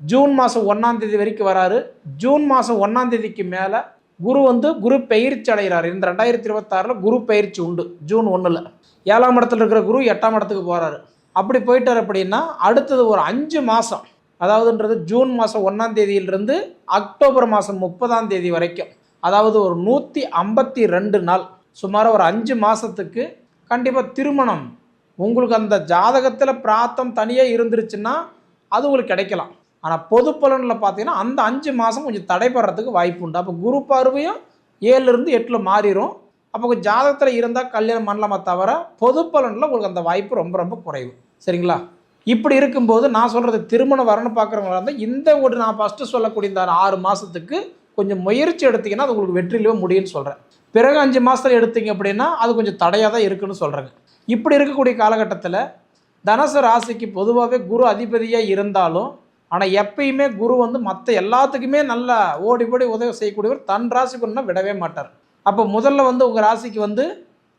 June மாதம் ஒன்றாம் தேதி வரைக்கும் வராரு. ஜூன் மாதம் ஒன்றாம் தேதிக்கு மேலே குரு வந்து குரு பயிற்சி அடைகிறார். இந்த ரெண்டாயிரத்தி இருபத்தாறில் குரு பயிற்சி உண்டு. ஜூன் ஒன்றில் ஏழாம் இடத்துல இருக்கிற குரு எட்டாம் இடத்துக்கு போகிறாரு அப்படி போயிட்டார் அப்படின்னா அடுத்தது ஒரு அஞ்சு மாதம் அதாவதுன்றது ஜூன் மாதம் ஒன்றாம் தேதியிலிருந்து அக்டோபர் மாதம் முப்பதாம் தேதி வரைக்கும் அதாவது ஒரு நூற்றி ஐம்பத்தி ரெண்டு நாள். சுமார் ஒரு அஞ்சு மாதத்துக்கு கண்டிப்பாக திருமணம். உங்களுக்கு அந்த ஜாதகத்தில் பிராத்தம் தனியாக இருந்துருச்சுன்னா அது உங்களுக்கு கிடைக்கலாம். ஆனால் பொது பலனில் பார்த்தீங்கன்னா அந்த அஞ்சு மாதம் கொஞ்சம் தடைபடுறதுக்கு வாய்ப்பு உண்டு. அப்போ குரு பார்வையும் ஏழுலேருந்து எட்டில் மாறிடும் அப்போ ஜாதகத்தில் இருந்தால் கல்யாணம் பண்ணலாமா தவிர பொது பலனில் உங்களுக்கு அந்த வாய்ப்பு ரொம்ப ரொம்ப குறைவு. சரிங்களா? இப்படி இருக்கும்போது நான் சொல்கிறது திருமணம் வரணும் பார்க்குறவங்களா இருந்தால் இந்த ஒரு நான் ஃபஸ்ட்டு சொல்லக்கூடிய இந்த ஆறு மாதத்துக்கு கொஞ்சம் முயற்சி எடுத்திங்கன்னா அது உங்களுக்கு வெற்றிலேயே முடியும்னு சொல்கிறேன் பிறகு அஞ்சு மாதத்தில் எடுத்தீங்க அப்படின்னா அது கொஞ்சம் தடையாக தான் இருக்குன்னு சொல்கிறேங்க இப்படி இருக்கக்கூடிய காலகட்டத்தில் தனுசு ராசிக்கு பொதுவாகவே குரு அதிபதியாக இருந்தாலும் ஆனால் எப்பயுமே குரு வந்து மற்ற எல்லாத்துக்குமே நல்லா ஓடி ஓடி உதவி செய்யக்கூடியவர் தன் ராசிக்குன்னா விடவே மாட்டார். அப்போ முதல்ல வந்து உங்கள் ராசிக்கு வந்து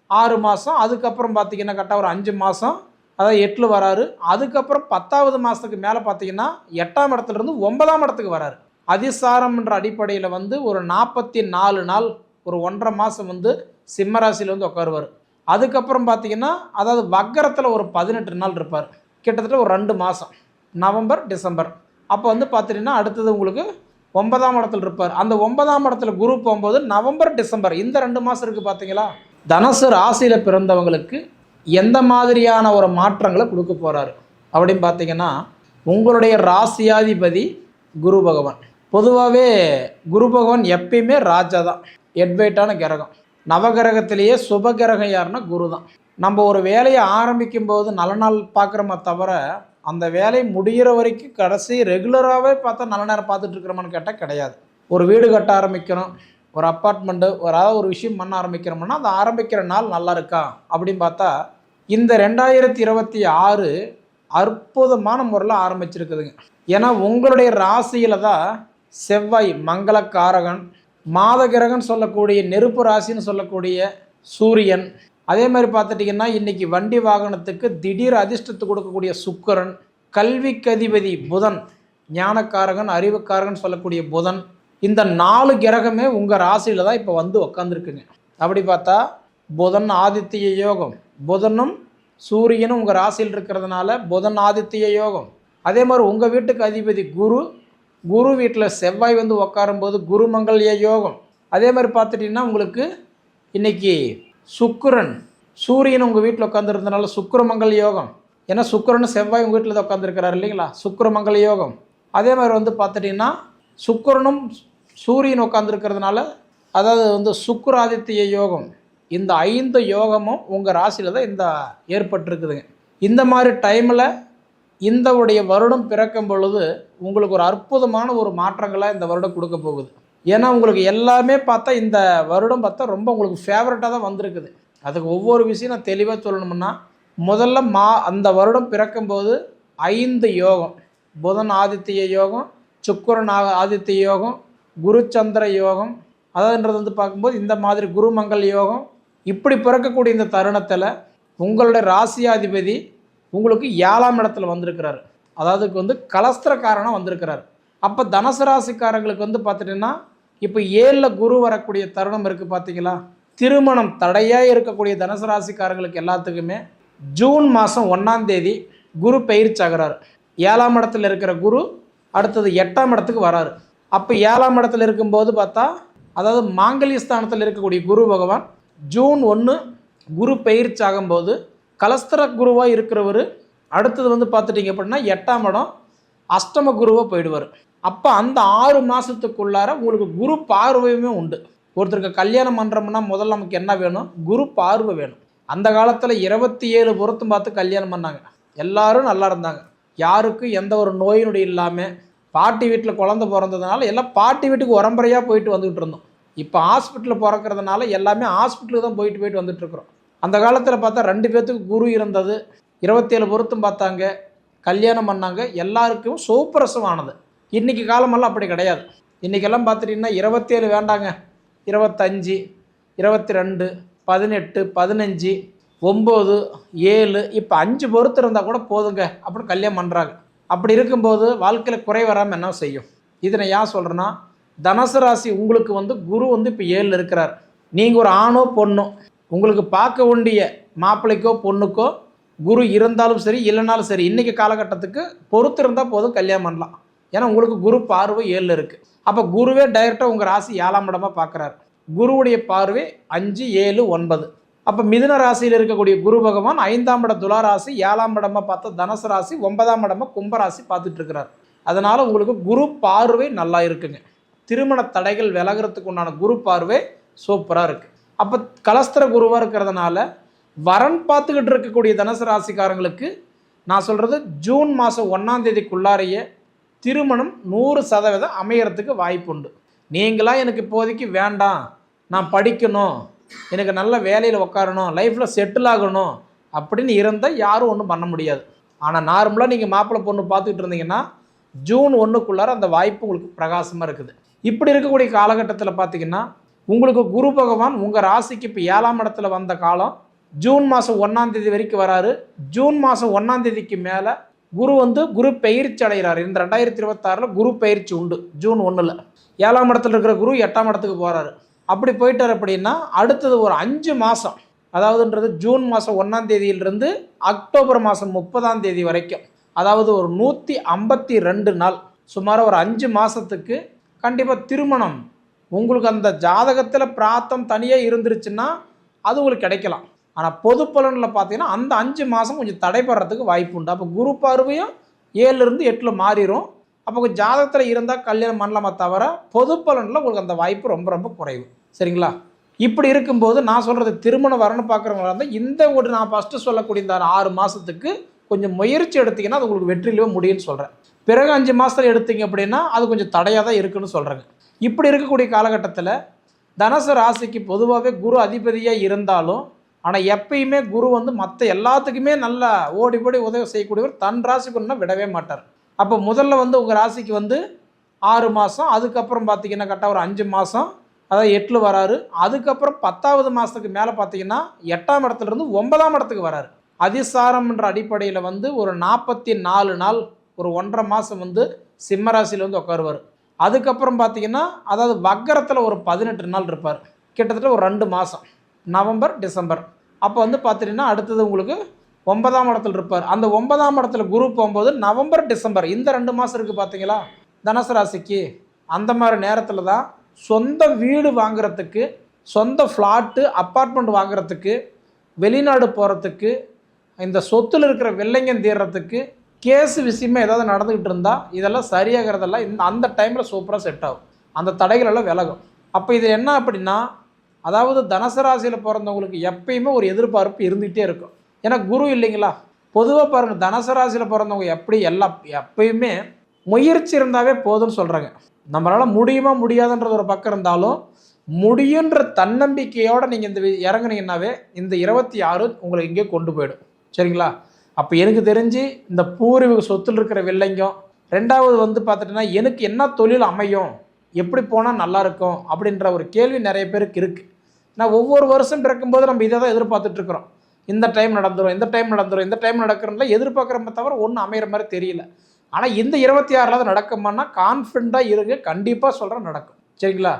ஆறு மாதம் அதுக்கப்புறம் பார்த்தீங்கன்னா கரெக்டாக ஒரு அஞ்சு மாதம் அதாவது எட்டில் வராரு. அதுக்கப்புறம் பத்தாவது மாதத்துக்கு மேலே பார்த்தீங்கன்னா எட்டாம் இடத்துலேருந்து ஒன்பதாம் இடத்துக்கு வராரு. அதிசாரம்ன்ற அடிப்படையில் வந்து ஒரு நாற்பத்தி நாலு நாள் ஒரு ஒன்றரை மாதம் வந்து சிம்மராசியில் வந்து உட்காருவார். அதுக்கப்புறம் பார்த்தீங்கன்னா அதாவது வக்கரத்தில் ஒரு பதினெட்டு நாள் இருப்பார். கிட்டத்தட்ட ஒரு ரெண்டு மாதம் நவம்பர் டிசம்பர். அப்போ வந்து பார்த்தீங்கன்னா அடுத்தது உங்களுக்கு ஒன்பதாம் இடத்துல இருப்பார். அந்த ஒன்பதாம் இடத்துல குரு போகும்போது நவம்பர் டிசம்பர் இந்த ரெண்டு மாதம் இருக்குது பார்த்தீங்களா தனுசு ராசியில் பிறந்தவங்களுக்கு எந்த மாதிரியான ஒரு மாற்றங்களை கொடுக்க போகிறாரு அப்படின்னு பார்த்தீங்கன்னா உங்களுடைய ராசியாதிபதி குரு பகவான். பொதுவாகவே குரு பகவான் எப்பயுமே ராஜா தான். எட்வைட்டான கிரகம். நவகிரகத்திலேயே சுப கிரகம் யாருன்னா குரு தான். நம்ம ஒரு வேலையை ஆரம்பிக்கும் போது நல்ல நாள் பார்க்குறோமே தவிர அந்த வேலை முடிகிற வரைக்கும் கடைசி ரெகுலராகவே பார்த்தா நல்ல நேரம் பார்த்துட்டு இருக்கிறோமான்னு கேட்டால் கிடையாது. ஒரு வீடு கட்ட ஆரம்பிக்கிறோம் ஒரு அப்பார்ட்மெண்ட்டு ஒரு அதாவது ஒரு விஷயம் பண்ண ஆரம்பிக்கிறோம்னா அது ஆரம்பிக்கிற நாள் நல்லா இருக்கா? அப்படின்னு பார்த்தா இந்த ரெண்டாயிரத்தி இருபத்தி ஆறு அற்புதமான முறையில் ஆரம்பிச்சிருக்குதுங்க. ஏன்னா உங்களுடைய ராசியில் தான் செவ்வாய் மங்களக்காரகன் மாதகிரகன் சொல்லக்கூடிய நெருப்பு ராசின்னு சொல்லக்கூடிய சூரியன். அதே மாதிரி பார்த்துட்டிங்கன்னா இன்றைக்கி வண்டி வாகனத்துக்கு திடீர் அதிர்ஷ்டத்தை கொடுக்கக்கூடிய சுக்கரன் கல்விக்கு அதிபதி புதன் ஞானக்காரகன் அறிவுக்காரகன் சொல்லக்கூடிய புதன் இந்த நாலு கிரகமே உங்கள் ராசியில் தான் இப்போ வந்து உக்காந்துருக்குங்க. அப்படி பார்த்தா புதன் ஆதித்ய யோகம் புதனும் சூரியனும் உங்கள் ராசியில் இருக்கிறதுனால புதன் ஆதித்ய யோகம். அதே மாதிரி உங்கள் வீட்டுக்கு அதிபதி குரு குரு வீட்டில் செவ்வாய் வந்து உக்காரும்போது குரு மங்கல்ய யோகம். அதே மாதிரி பார்த்துட்டிங்கன்னா உங்களுக்கு இன்னைக்கு சுக்கிரன் சூரியன் உங்கள் வீட்டில் உட்காந்துருந்தனால சுக்கிரமங்கல் யோகம். ஏன்னா சுக்கிரன் செவ்வாய் உங்கள் வீட்டில் தான் உட்காந்துருக்கிறார் இல்லைங்களா? சுக்கிரமங்கல யோகம் அதே மாதிரி வந்து பார்த்துட்டிங்கன்னா சுக்கிரனும் சூரியன் உட்காந்துருக்கிறதுனால அதாவது வந்து சுக்கராதித்ய யோகம். இந்த ஐந்து யோகமும் உங்கள் ராசியில் தான் இந்த ஏற்பட்டிருக்குதுங்க. இந்த மாதிரி டைமில் இந்த உடைய வருடம் பிறக்கும் பொழுது உங்களுக்கு ஒரு அற்புதமான ஒரு மாற்றங்களாக இந்த வருடம் கொடுக்க போகுது. ஏன்னா உங்களுக்கு எல்லாமே பார்த்தா இந்த வருடம் பார்த்தா ரொம்ப உங்களுக்கு ஃபேவரட்டாக தான் வந்திருக்குது. அதுக்கு ஒவ்வொரு விஷயம் நான் தெளிவாக சொல்லணும்னா முதல்ல மா அந்த வருடம் பிறக்கும்போது ஐந்து யோகம். புதன் ஆதித்ய யோகம் சுக்குரன் ஆ- ஆதித்ய யோகம் குரு சந்திர யோகம். அதாவதுன்றது வந்து பார்க்கும்போது இந்த மாதிரி குருமங்கல் யோகம். இப்படி பிறக்கக்கூடிய இந்த தருணத்தில் உங்களுடைய ராசியாதிபதி உங்களுக்கு ஏழாம் இடத்துல வந்திருக்கிறாரு. அதாவது வந்து கலஸ்திரக்காரனாக வந்திருக்கிறார். அப்போ தனுசு ராசிக்காரங்களுக்கு வந்து பார்த்துட்டிங்கன்னா இப்போ ஏழில் குரு வரக்கூடிய தருணம் இருக்குது பார்த்தீங்களா திருமணம் தடையாக இருக்கக்கூடிய தனுசு ராசிக்காரங்களுக்கு எல்லாத்துக்குமே ஜூன் மாதம் ஒன்றாம் தேதி குரு பயிற்சி ஆகிறார் ஏழாம் இடத்துல இருக்கிற குரு அடுத்தது எட்டாம் இடத்துக்கு வராரு. அப்போ ஏழாம் இடத்துல இருக்கும்போது பார்த்தா அதாவது மாங்கல்ய ஸ்தானத்தில் இருக்கக்கூடிய குரு பகவான் ஜூன் ஒன்று குரு பயிற்சி ஆகும்போது கலஸ்தர குருவாக இருக்கிறவர் அடுத்தது வந்து பார்த்துட்டிங்க அப்படின்னா எட்டாம் இடம் அஷ்டம குருவாக போயிடுவார். அப்போ அந்த ஆறு மாதத்துக்குள்ளார உங்களுக்கு குரு பார்வையுமே உண்டு. ஒருத்தருக்கு கல்யாணம் பண்ணுறோம்னா முதல்ல நமக்கு என்ன வேணும்? குரு பார்வை வேணும். அந்த காலத்தில் இருபத்தி ஏழு பொருத்தம் பார்த்து கல்யாணம் பண்ணாங்க. எல்லாரும் நல்லா இருந்தாங்க. யாருக்கும் எந்த ஒரு நோய் இல்லாமல் பாட்டி வீட்டில் குழந்த பிறந்ததுனால எல்லாம் பாட்டி வீட்டுக்கு உரம்பரையாக போயிட்டு வந்துகிட்டு இருந்தோம். இப்போ ஹாஸ்பிட்டலில் பிறக்கிறதுனால எல்லாமே ஹாஸ்பிட்டலுக்கு தான் போயிட்டு போயிட்டு வந்துட்டுருக்குறோம் அந்த காலத்தில் பார்த்தா ரெண்டு பேர்த்துக்கு குரு இருந்தது. இருபத்தேழு பொருத்தம் பார்த்தாங்க. கல்யாணம் பண்ணாங்க. எல்லாருக்கும் சூப்பரசம் ஆனது. இன்றைக்கி காலமெல்லாம் அப்படி கிடையாது. இன்றைக்கெல்லாம் பார்த்துட்டிங்கன்னா இருபத்தேழு வேண்டாங்க. இருபத்தஞ்சி இருபத்தி ரெண்டு பதினெட்டு பதினஞ்சு ஒம்பது ஏழு இப்போ அஞ்சு பொறுத்து இருந்தால் கூட போதுங்க. அப்படின்னு கல்யாணம் பண்ணுறாங்க அப்படி இருக்கும்போது வாழ்க்கையில் குறை வராமல் என்ன செய்யும்? இதை நான் ஏன் சொல்கிறேன்னா தனுசு ராசி உங்களுக்கு வந்து குரு வந்து இப்போ ஏழில் இருக்கிறார். நீங்கள் ஒரு ஆணோ பொண்ணோ உங்களுக்கு பார்க்க வேண்டிய மாப்பிள்ளைக்கோ பொண்ணுக்கோ குரு இருந்தாலும் சரி இல்லைனாலும் சரி இன்றைக்கி காலகட்டத்துக்கு பொறுத்து இருந்தால் போதும் கல்யாணம் பண்ணலாம். ஏன்னா உங்களுக்கு குரு பார்வை ஏழில் இருக்குது அப்போ குருவே டைரெக்டாக உங்கள் ராசி ஏழாம் இடமாக பார்க்குறாரு. குருவுடைய பார்வை அஞ்சு ஏழு ஒன்பது. அப்போ மிதுன ராசியில் இருக்கக்கூடிய குரு பகவான் ஐந்தாம் இட துலா ராசி ஏழாம் இடமா பார்த்தா தனுசு ராசி ஒன்பதாம் இடமா கும்பராசி பார்த்துட்டு இருக்கிறார் அதனால் உங்களுக்கு குரு பார்வை நல்லா இருக்குங்க. திருமண தடைகள் விலகிறதுக்கு உண்டான குரு பார்வை சூப்பராக இருக்குது அப்போ கலஸ்திர குருவாக இருக்கிறதுனால வரன் பார்த்துக்கிட்டு இருக்கக்கூடிய தனுசு ராசிக்காரங்களுக்கு நான் சொல்கிறது ஜூன் மாதம் ஒன்றாம் தேதிக்குள்ளாரையே திருமணம் நூறு சதவீதம் அமையறதுக்கு வாய்ப்புண்டு. நீங்களாம் எனக்கு இப்போதைக்கு வேண்டாம். நான் படிக்கணும் எனக்கு நல்ல வேலையில் உட்காரணும் லைஃப்பில் செட்டில் ஆகணும் அப்படின்னு இருந்தால் யாரும் ஒன்றும் பண்ண முடியாது. ஆனால் நார்மலாக நீங்கள் மாப்பிள்ளை பொண்ணு பார்த்துக்கிட்டு இருந்தீங்கன்னா ஜூன் ஒன்றுக்குள்ளார அந்த வாய்ப்பு உங்களுக்கு பிரகாசமாக இருக்குது. இப்படி இருக்கக்கூடிய காலகட்டத்தில் பார்த்தீங்கன்னா உங்களுக்கு குரு பகவான் உங்கள் ராசிக்கு இப்போ ஏழாம் இடத்துல வந்த காலம் ஜூன் மாதம் ஒன்றாம் தேதி வரைக்கும் வராரு. ஜூன் மாதம் ஒன்றாம் தேதிக்கு மேலே குரு வந்து குரு பயிற்சி அடைகிறார். இந்த ரெண்டாயிரத்தி இருபத்தாறில் குரு பயிற்சி உண்டு ஜூன் ஒன்றில் ஏழாம் இடத்துல இருக்கிற குரு எட்டாம் இடத்துக்கு போகிறாரு அப்படி போயிட்டார் அப்படின்னா அடுத்தது ஒரு அஞ்சு மாதம் அதாவதுன்றது ஜூன் மாதம் ஒன்றாம் தேதியிலிருந்து அக்டோபர் மாதம் முப்பதாம் தேதி வரைக்கும் அதாவது ஒரு நூற்றி ஐம்பத்தி ரெண்டு நாள் சுமார் ஒரு அஞ்சு மாதத்துக்கு கண்டிப்பாக திருமணம். உங்களுக்கு அந்த ஜாதகத்தில் பிராத்தம் தனியாக இருந்துருச்சுன்னா அது உங்களுக்கு கிடைக்கலாம். ஆனால் பொது பலனில் பார்த்தீங்கன்னா அந்த அஞ்சு மாதம் கொஞ்சம் தடைபடுறதுக்கு வாய்ப்பு உண்டு. அப்போ குரு பார்வையும் ஏழுலேருந்து எட்டில் மாறிடும் அப்போ ஜாதகத்தில் இருந்தால் கல்யாணம் பண்ணலாமா தவிர பொது பலனில் உங்களுக்கு அந்த வாய்ப்பு ரொம்ப ரொம்ப குறைவு. சரிங்களா? இப்படி இருக்கும்போது நான் சொல்கிறது திருமணம் வரணும் பார்க்குறவங்களா இருந்தால் இந்த ஒரு நான் ஃபஸ்ட்டு சொல்லக்கூடிய இந்த ஆறு மாதத்துக்கு கொஞ்சம் முயற்சி எடுத்திங்கன்னா அது உங்களுக்கு வெற்றிலேயே முடியும்னு சொல்கிறேன் பிறகு அஞ்சு மாதத்தில் எடுத்தீங்க அப்படின்னா அது கொஞ்சம் தடையாக தான் இருக்குன்னு சொல்கிறேங்க இப்படி இருக்கக்கூடிய காலகட்டத்தில் தனுசு ராசிக்கு பொதுவாகவே குரு அதிபதியாக இருந்தாலும் ஆனால் எப்பயுமே குரு வந்து மற்ற எல்லாத்துக்குமே நல்லா ஓடி ஓடி உதவி செய்யக்கூடியவர் தன் ராசிக்குன்னா விடவே மாட்டார். அப்போ முதல்ல வந்து உங்கள் ராசிக்கு வந்து ஆறு மாதம் அதுக்கப்புறம் பார்த்தீங்கன்னா கரெக்டாக ஒரு அஞ்சு மாதம் அதாவது எட்டில் வராரு. அதுக்கப்புறம் பத்தாவது மாதத்துக்கு மேலே பார்த்தீங்கன்னா எட்டாம் இடத்துலேருந்து ஒன்பதாம் இடத்துக்கு வராரு. அதிசாரம்ன்ற அடிப்படையில் வந்து ஒரு நாற்பத்தி நாலு நாள் ஒரு ஒன்றரை மாதம் வந்து சிம்மராசியில் வந்து உட்காருவார். அதுக்கப்புறம் பார்த்தீங்கன்னா அதாவது வக்கரத்தில் ஒரு பதினெட்டு நாள் இருப்பார். கிட்டத்தட்ட ஒரு ரெண்டு மாதம் நவம்பர் டிசம்பர். அப்போ வந்து பார்த்தீங்கன்னா அடுத்தது உங்களுக்கு ஒன்பதாம் இடத்துல இருப்பார். அந்த ஒன்பதாம் இடத்துல குரு போகும்போது நவம்பர் டிசம்பர் இந்த ரெண்டு மாதம் இருக்குது பார்த்தீங்களா தனுசு ராசிக்கு. அந்த மாதிரி நேரத்தில் தான் சொந்த வீடு வாங்குறதுக்கு சொந்த ஃப்ளாட்டு அப்பார்ட்மெண்ட் வாங்குறதுக்கு வெளிநாடு போகிறதுக்கு இந்த சொத்தில் இருக்கிற வெள்ளைங்கன் தீர்றதுக்கு கேஸ் விஷயமா ஏதாவது நடந்துக்கிட்டு இருந்தால் இதெல்லாம் சரியாகிறதெல்லாம் இந்த அந்த டைமில் சூப்பராக செட் ஆகும். அந்த தடைகளெல்லாம் விலகும். அப்போ இது என்ன அப்படின்னா அதாவது தனசராசியில் பிறந்தவங்களுக்கு எப்பயுமே ஒரு எதிர்பார்ப்பு இருந்துகிட்டே இருக்கும். ஏன்னா குரு இல்லைங்களா? பொதுவாக பாருங்கள் தனசராசியில் பிறந்தவங்க எப்படி எல்லா எப்பயுமே முயற்சி இருந்தாவே போதும்னு சொல்கிறாங்க நம்மளால் முடியுமா முடியாதுன்றது ஒரு பக்கம் இருந்தாலும் முடியுன்ற தன்னம்பிக்கையோடு நீங்கள் இந்த வி- இறங்குனீங்கன்னாவே இந்த இருபத்தி ஆறு உங்களை இங்கே கொண்டு போயிடும். சரிங்களா? அப்போ எனக்கு தெரிஞ்சு இந்த பூர்வீக சொத்தில் இருக்கிற வில்லைங்கம் ரெண்டாவது வந்து பார்த்துட்டோன்னா எனக்கு என்ன தொழில் அமையும் எப்படி போனால் நல்லாயிருக்கும் அப்படின்ற ஒரு கேள்வி நிறைய பேருக்கு இருக்குது நான் ஒவ்வொரு வருஷம் பிறக்கும்போது நம்ம இதை தான் எதிர்பார்த்துட்ருக்குறோம் இந்த டைம் நடந்துரும் இந்த டைம் நடந்துரும் இந்த டைம் நடக்கிறோம்ல எதிர்பார்க்குறப்ப தவிர ஒன்றும் அமையிற மாதிரி தெரியல. ஆனால் இந்த இருபத்தி ஆறில் நடக்குமானா கான்ஃபிடண்ட்டாக இருங்க. கண்டிப்பாக சொல்கிறேன் நடக்கும். சரிங்களா?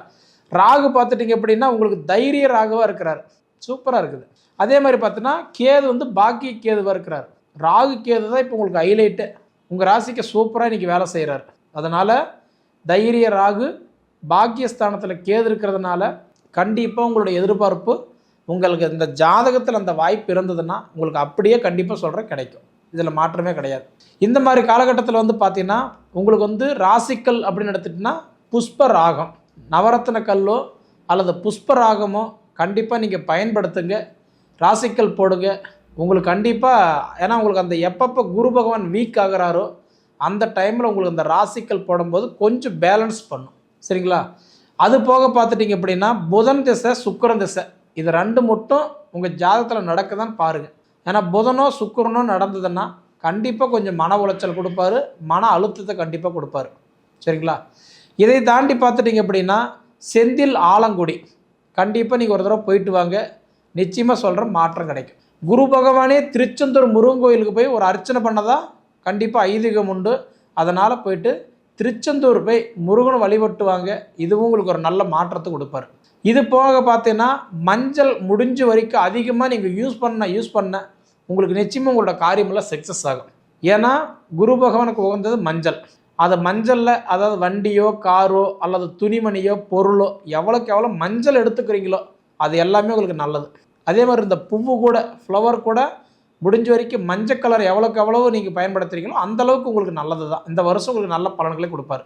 ராகு பார்த்துட்டிங்க அப்படின்னா உங்களுக்கு தைரிய ராகுவாக இருக்கிறார். சூப்பராக இருக்குது. அதே மாதிரி பார்த்தீங்கன்னா கேது வந்து பாக்கி கேதுவாக இருக்கிறார். ராகு கேது தான் இப்போ உங்களுக்கு ஹைலைட்டு உங்கள் ராசிக்கு சூப்பராக இன்றைக்கி வேலை செய்கிறார் அதனால் தைரிய ராகு பாக்கியஸ்தானத்தில் கேது இருக்கிறதுனால கண்டிப்பாக உங்களுடைய எதிர்பார்ப்பு உங்களுக்கு இந்த ஜாதகத்தில் அந்த வாய்ப்பு இருந்ததுன்னா உங்களுக்கு அப்படியே கண்டிப்பாக சொல்கிறேன் கிடைக்கும். இதில் மாற்றமே கிடையாது. இந்த மாதிரி காலகட்டத்தில் வந்து பார்த்தீங்கன்னா உங்களுக்கு வந்து ராசிக்கல் அப்படின்னு எடுத்துட்டிங்கன்னா புஷ்ப ராகம். நவரத்ன கல்லோ அல்லது புஷ்ப ராகமோ கண்டிப்பாக நீங்கள் பயன்படுத்துங்க. ராசிக்கல் போடுங்க. உங்களுக்கு கண்டிப்பாக ஏன்னா உங்களுக்கு அந்த எப்பப்போ குரு பகவான் வீக் ஆகுறாரோ அந்த டைமில் உங்களுக்கு அந்த ராசிக்கல் போடும்போது கொஞ்சம் பேலன்ஸ் பண்ணும். சரிங்களா? அது போக பார்த்துட்டிங்க அப்படின்னா புதன் திசை சுக்கிரன் திசை. இது ரெண்டு மட்டும் உங்கள் ஜாதகத்தில் நடக்குதான்னு பாருங்கள் ஏன்னா புதனோ சுக்கரனோ நடந்ததுன்னா கண்டிப்பாக கொஞ்சம் மன உளைச்சல் கொடுப்பாரு. மன அழுத்தத்தை கண்டிப்பாக கொடுப்பாரு. சரிங்களா? இதை தாண்டி பார்த்துட்டிங்க அப்படின்னா செந்தில் ஆலங்குடி கண்டிப்பாக நீங்கள் ஒரு தடவை போயிட்டு வாங்க. நிச்சயமாக சொல்கிற மாற்றம் கிடைக்கும். குரு பகவானே திருச்செந்தூர் முருகன் கோயிலுக்கு போய் ஒரு அர்ச்சனை பண்ணதா கண்டிப்பாக ஐதீகம் உண்டு. அதனால் போயிட்டு திருச்செந்தூர் போய் முருகன் வழிபட்டுவாங்க. இதுவும் உங்களுக்கு ஒரு நல்ல மாற்றத்தை கொடுப்பார். இது போக பார்த்தீங்கன்னா மஞ்சள் முடிஞ்ச வரைக்கும் அதிகமாக நீங்கள் யூஸ் பண்ண யூஸ் பண்ண உங்களுக்கு நிச்சயமாக உங்களோட காரியமெல்லாம் சக்ஸஸ் ஆகும். ஏன்னா குரு பகவானுக்கு உகந்தது மஞ்சள். அதை மஞ்சளில் அதாவது வண்டியோ காரோ அல்லது துணிமணியோ பொருளோ எவ்வளோக்கு எவ்வளோ மஞ்சள் எடுத்துக்கிறீங்களோ அது எல்லாமே உங்களுக்கு நல்லது. அதே மாதிரி இந்த பூவு கூட ஃப்ளவர் கூட முடிஞ்ச வரைக்கும் மஞ்சள் கலர் எவ்வளோக்கு எவ்வளவு நீங்கள் பயன்படுத்துறீங்களோ அந்த அளவுக்கு உங்களுக்கு நல்லது தான் இந்த வருஷம் உங்களுக்கு நல்ல பலன்களை கொடுப்பாரு.